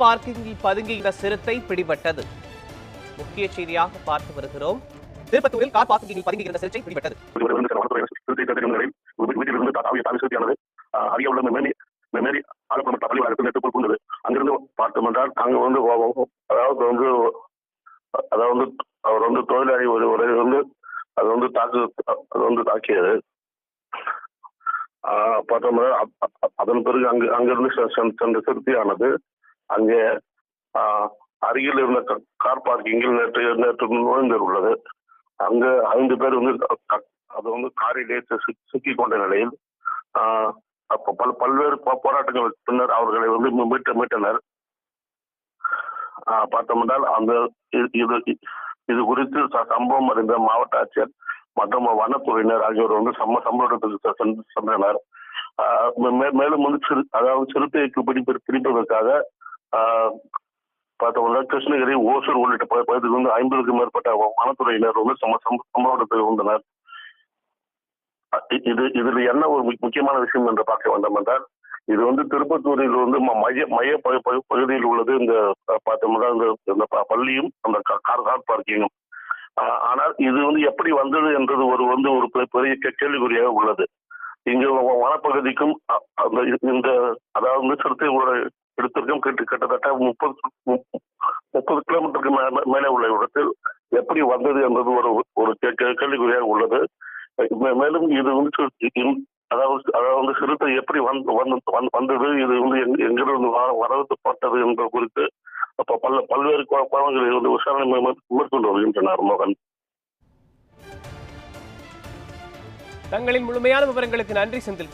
பார்க்கிங்கில் பதுங்கியிருந்த சிறுத்தை பிடிபட்டது. முக்கிய செய்தியாக பார்த்து வருகிறோம். திருப்பத்தூரில் கார் பார்க்கிங்கில் பதுங்கியிருந்த சிறுத்தை பிடிபட்டது. வீட்டிலிருந்து தாவிய தாவி சிறுத்தையானது அருகே உள்ள மேரி மேரி ஆலப்புறம் பள்ளிவாளத்தில் நேற்று புகுந்தது அங்கிருந்து பார்த்தோம் என்றால் அங்க வந்து ஓ- ஓ- அதாவது வந்து அதாவது அவர் வந்து தொழிலாளி ஒரு ஒரு வந்து அது வந்து தாக்கு அது வந்து தாக்கியது ஆஹ் பார்த்தோம்னா அ- அ- அதன் பிறகு அங்கு அங்கிருந்து செ- சென்ற சிறுத்தையானது அங்கே ஆஹ், அருகில் இருந்த கார் பார்க்கிங்கில் நேற்று நேற்று நுழைந்து உள்ளது அங்க ஐந்து பேர் வந்து அது வந்து காரிலே சிக்கி கொண்ட நிலையில் ஆஹ், பல் பல்வேறு போராட்டங்கள் பின்னர் அவர்களை வந்து மீட்ட மீட்டனர். ஆஹ், பார்த்தோம்னால் அந்த இது- இது இது குறித்து சம்பவம் அறிந்த மாவட்ட ஆட்சியர் மற்றும் வனத்துறையினர் ஆகியோர் வந்து சம்ம சம்பவத்துக்கு செ- சென்றனர். ஆஹ், மே- மேலும் வந்து சிறு அதாவது சிறுத்தைக்கு பிடிப்பு பிடிப்பதற்காக பார்த்தோம்னா கிருஷ்ணகிரி ஓசூர் உள்ளிட்ட பகுதியில் வந்து ஐம்பதுக்கும் மேற்பட்ட வனத்துறையினர் வந்து சம சம்பவத்தில் இருந்தனர் இது இதுல என்ன ஒரு முக்கியமான விஷயம் என்று பார்க்க வேண்டும் என்றால் இது வந்து திருப்பத்தூரில் வந்து ம- மைய மைய பகு- பகுதியில் உள்ளது. இந்த பார்த்தோம்னா இந்த இந்த பள்ளியும் அந்த கார் கார் பார்க்கிங்கும். ஆனால் இது வந்து எப்படி வந்தது என்றது ஒரு வந்து ஒரு பெரிய கேள்விக்குறியாக உள்ளது. இங்கு வனப்பகுதிக்கும் அந்த இந்த அதாவது வந்து சிறுத்தைகளோட இடத்திற்கும் கிட்ட கிட்டத்தட்ட முப்பது முப்பது கிலோமீட்டருக்கு மேலே மேலே உள்ள இடத்தில் எப்படி வந்தது என்பது ஒரு ஒரு கே- கேள்விக்குறியாக உள்ளது. மேலும் இது வந்து அதாவது அதாவது வந்து சிறுத்தை எப்படி வந்து வந்து வந்தது இது வந்து எங்கிருந்து வ- வரவேற்கப்பட்டது என்பது குறித்து அப்ப பல்ல பல்வேறு கோணங்களில் வந்து விசாரணை மேற்கொண்டு வருகின்றனர் மோகன். தங்களின் முழுமையான விவரங்களுக்கு நன்றி செந்தில்.